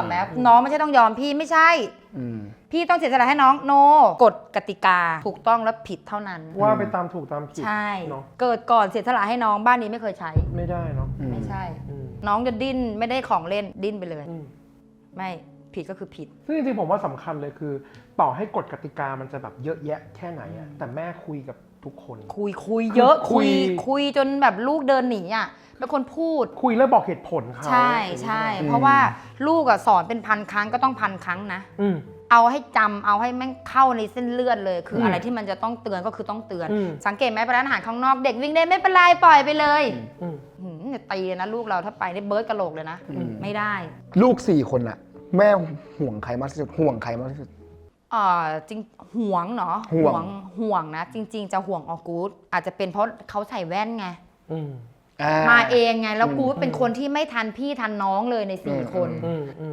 อกไหมน้องไม่ใช่ต้องยอมพี่ไม่ใช่อืมพี่ต้องเสียสละให้น้องโนกฎกติกาถูกต้องและผิดเท่านั้น ว่าไปตามถูกตามผิดใช่ เนาะเกิดก่อนเสียสละให้น้องบ้านนี้ไม่เคยใช้ ไม่ได้เนาะอืมไม่ใช่ อืมน้องจะดิ้นไม่ได้ของเล่นดิ้นไปเลย อืมไม่ผิดก็คือผิด ซึ่งจริงๆผมว่าสำคัญเลยคือ ต่อให้กฎกติกามันจะแบบเยอะแยะแค่ไหนอะแต่แม่คุยกับทุกคน คุยคุยเยอะคุคุยยคุยจนแบบลูกเดินหนีอะ เป็นคนพูด คุยแล้วบอกเหตุผลเขาใช่ใช่อืมเพราะว่าลูกอะสอนเป็นพันครั้งก็ต้องพันครั้งนะ อืม เอาให้จำเอาให้แม่งเข้าในเส้นเลือดเลย คือมอะไรที่มันจะต้องเตือนก็คือต้องเตือน อืม สังเกตไหมไปร้านอาหารข้างนอกเด็กวิ่งได้ไม่เป็นไรปล่อยไปเลยอืม หืมอย่าตีนะลูกเราถ้าไปได้เบิร์ดกระโหลกเลยนะ อืม ไม่ได้ลูกสี่คนอะแม่ห่วงใครมากที่สุดห่วงใครมากที่สุดอ่าจริงห่วงเนาะห่วง ห่วงนะ จริง ๆ จะห่วงออกูดอาจจะเป็นเพราะเขาใส่แว่นไง อืมอ่ มาเองไงแล้วอืมกูดเป็นคนที่ไม่ทันพี่ทันน้องเลยในสี่อืมคน อืมอืม